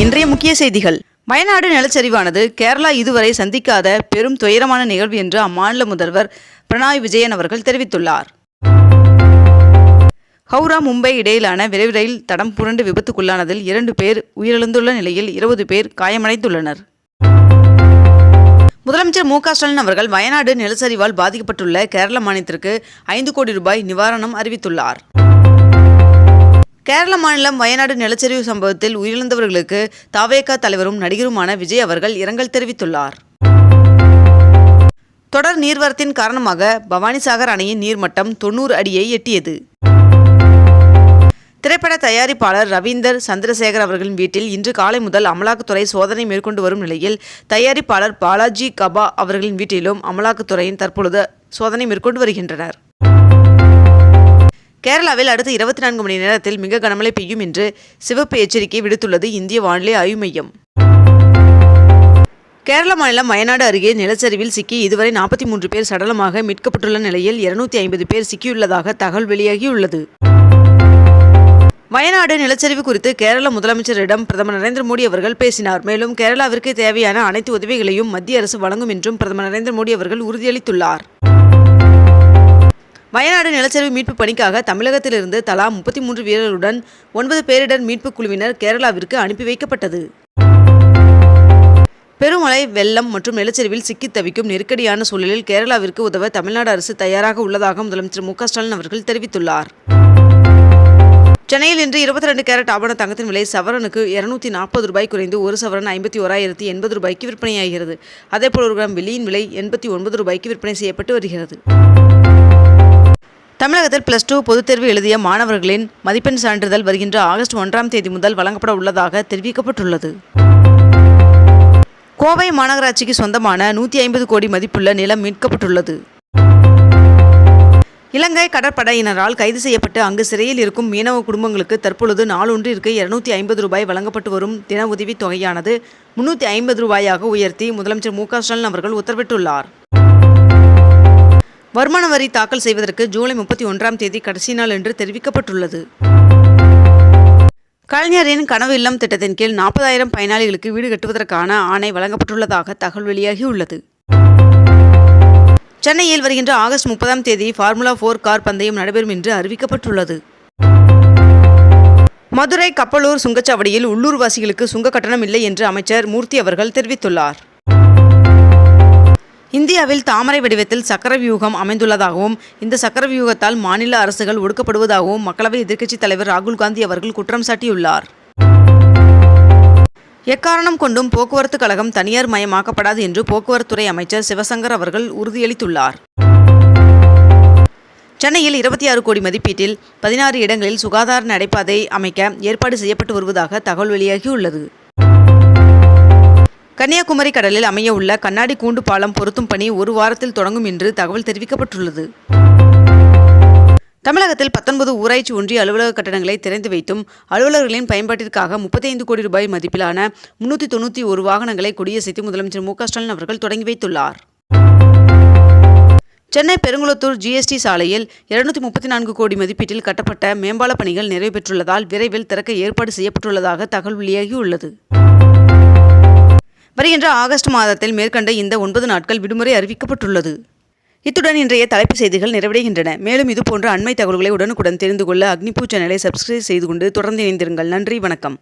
இன்றைய முக்கிய செய்திகள். வயநாடு நிலச்சரிவானது கேரளா இதுவரை சந்திக்காத பெரும் துயரமான நிகழ்வு என்று அம்மாநில முதல்வர் பினராயி விஜயன் அவர்கள் தெரிவித்துள்ளார். ஹவுரா மும்பை இடையிலான விரைவு ரயில் தடம் புரண்டு விபத்துக்குள்ளானதில் இரண்டு பேர் உயிரிழந்துள்ள நிலையில் இருபது பேர் காயமடைந்துள்ளனர். முதலமைச்சர் மு ஸ்டாலின் அவர்கள் வயநாடு நிலச்சரிவால் பாதிக்கப்பட்டுள்ள கேரள மாநிலத்திற்கு ஐந்து கோடி ரூபாய் நிவாரணம் அறிவித்துள்ளார். கேரள மாநிலம் வயநாடு நிலச்சரிவு சம்பவத்தில் உயிரிழந்தவர்களுக்கு தாவேகா தலைவரும் நடிகருமான விஜய் அவர்கள் இரங்கல் தெரிவித்துள்ளார். தொடர் நீர்வரத்தின் காரணமாக பவானிசாகர் அணையின் நீர்மட்டம் தொண்ணூறு அடியை எட்டியது. திரைப்பட தயாரிப்பாளர் ரவீந்தர் சந்திரசேகர் அவர்களின் வீட்டில் இன்று காலை முதல் அமலாக்கத்துறை சோதனை மேற்கொண்டு வரும் நிலையில் தயாரிப்பாளர் பாலாஜி கபா அவர்களின் வீட்டிலும் அமலாக்கத்துறையின் தற்பொழுது சோதனை மேற்கொண்டு வருகின்றனர். கேரளாவில் அடுத்த இருபத்தி நான்கு மணி நேரத்தில் மிக கனமழை பெய்யும் என்று சிவப்பு எச்சரிக்கை விடுத்துள்ளது இந்திய வானிலை ஆய்வு மையம். கேரள மாநிலம் வயநாடு அருகே நிலச்சரிவில் சிக்கி இதுவரை நாற்பத்தி மூன்று பேர் சடலமாக மீட்கப்பட்டுள்ள நிலையில் இருநூத்தி ஐம்பது பேர் சிக்கியுள்ளதாக தகவல் வெளியாகியுள்ளது. வயநாடு நிலச்சரிவு குறித்து கேரள முதலமைச்சரிடம் பிரதமர் நரேந்திர மோடி அவர்கள் பேசினார். மேலும் கேரளாவிற்கு தேவையான அனைத்து உதவிகளையும் மத்திய அரசு வழங்கும் என்றும் பிரதமர் நரேந்திர மோடி அவர்கள் உறுதியளித்துள்ளார். வயநாடு நிலச்சரிவு மீட்பு பணிக்காக தமிழகத்திலிருந்து தலா முப்பத்தி மூன்று வீரர்களுடன் ஒன்பது பேரிடர் மீட்புக் குழுவினர் கேரளாவிற்கு அனுப்பி வைக்கப்பட்டது. பெருமழை வெள்ளம் மற்றும் நிலச்சரிவில் சிக்கித் தவிக்கும் நெருக்கடியான சூழலில் கேரளாவிற்கு உதவ தமிழ்நாடு அரசு தயாராக உள்ளதாக முதலமைச்சர் மு ஸ்டாலின் அவர்கள் தெரிவித்துள்ளார். சென்னையில் இன்று இருபத்தி ரெண்டு கேரட் ஆபண தங்கத்தின் விலை சவரனுக்கு இருநூத்தி நாற்பது ரூபாய் குறைந்து ஒரு சவரன் ஐம்பத்தி ஓராயிரத்தி எண்பது ரூபாய்க்கு விற்பனையாகிறது. அதேபோல் ஒரு கிராம் வெள்ளியின் விலை எண்பத்தி ஒன்பது ரூபாய்க்கு விற்பனை செய்யப்பட்டு வருகிறது. தமிழகத்தில் பிளஸ் டூ பொதுத் தேர்வு எழுதிய மாணவர்களின் மதிப்பெண் சான்றிதழ் வருகின்ற ஆகஸ்ட் ஒன்றாம் தேதி முதல் வழங்கப்பட உள்ளதாக தெரிவிக்கப்பட்டுள்ளது. கோவை மாநகராட்சிக்கு சொந்தமான நூற்றி ஐம்பது கோடி மதிப்புள்ள நிலம் மீட்கப்பட்டுள்ளது. இலங்கை கடற்படையினரால் கைது செய்யப்பட்டு அங்கு சிறையில் இருக்கும் மீனவ குடும்பங்களுக்கு தற்பொழுது நாளொன்றிற்கு இருநூத்தி ஐம்பது ரூபாய் வழங்கப்பட்டு வரும் தின உதவித் தொகையானது முன்னூற்றி ஐம்பது ரூபாயாக உயர்த்தி முதலமைச்சர் மு க ஸ்டாலின் அவர்கள் உத்தரவிட்டுள்ளார். வருமான வரி தாக்கல் செய்வதற்கு ஜூலை முப்பத்தி ஒன்றாம் தேதி கடைசி நாள் என்று தெரிவிக்கப்பட்டுள்ளது. கலைஞரின் கனவு இல்லம் திட்டத்தின் கீழ் நாற்பதாயிரம் பயனாளிகளுக்கு வீடு கட்டுவதற்கான ஆணை வழங்கப்பட்டுள்ளதாக தகவல் வெளியாகியுள்ளது. சென்னையில் வருகின்ற ஆகஸ்ட் முப்பதாம் தேதி ஃபார்முலா ஃபோர் கார் பந்தயம் நடைபெறும் என்று அறிவிக்கப்பட்டுள்ளது. மதுரை கப்பலூர் சுங்கச்சாவடியில் உள்ளூர்வாசிகளுக்கு சுங்க கட்டணம் இல்லை என்று அமைச்சர் மூர்த்தி அவர்கள் தெரிவித்துள்ளார். இந்தியாவில் தாமரை வடிவத்தில் சக்கர வியூகம் அமைந்துள்ளதாகவும் இந்த சக்கர வியூகத்தால் மாநில அரசுகள் ஒடுக்கப்படுவதாகவும் மக்களவை எதிர்க்கட்சித் தலைவர் ராகுல் காந்தி அவர்கள் குற்றம் சாட்டியுள்ளார். எக்காரணம் கொண்டும் போக்குவரத்து கழகம் தனியார் மயமாக்கப்படாது என்று போக்குவரத்துறை அமைச்சர் சிவசங்கர் அவர்கள் உறுதியளித்துள்ளார். சென்னையில் இருபத்தி ஆறு கோடி மதிப்பீட்டில் பதினாறு இடங்களில் சுகாதார நடைபாதை அமைக்க ஏற்பாடு செய்யப்பட்டு வருவதாக தகவல் வெளியாகியுள்ளது. கன்னியாகுமரி கடலில் அமைய உள்ள கண்ணாடி கூண்டு பாலம் பொருத்தும் பணி ஒரு வாரத்தில் தொடங்கும் என்று தகவல் தெரிவிக்கப்பட்டுள்ளது. தமிழகத்தில் பத்தொன்பது ஊராட்சி ஒன்றிய அலுவலக கட்டடங்களை திறந்து வைத்தும் அலுவலர்களின் பயன்பாட்டிற்காக முப்பத்தைந்து கோடி ரூபாய் மதிப்பிலான முன்னூற்றி தொண்ணூற்றி ஒரு வாகனங்களை கொடியசைத்து முதலமைச்சர் மு ஸ்டாலின் அவர்கள் தொடங்கி வைத்துள்ளார். சென்னை பெருங்குளத்தூர் ஜிஎஸ்டி சாலையில் இருநூத்தி முப்பத்தி நான்கு கோடி மதிப்பீட்டில் கட்டப்பட்ட மேம்பால பணிகள் நிறைவு பெற்றுள்ளதால் விரைவில் திறக்க ஏற்பாடு செய்யப்பட்டுள்ளதாக தகவல் வெளியாகியுள்ளது. வருகின்ற ஆகஸ்ட் மாதத்தில் மேற்கண்ட இந்த ஒன்பது நாட்கள் விடுமுறை அறிவிக்கப்பட்டுள்ளது. இத்துடன் இன்றைய தலைப்பு செய்திகள் நிறைவடைகின்றன. மேலும் இதுபோன்ற அண்மை தகவல்களை உடனுக்குடன் தெரிந்து கொள்ள அக்னிபூ சேனலை சப்ஸ்கிரைப் செய்து கொண்டு தொடர்ந்து இணைந்திருங்கள். நன்றி வணக்கம்.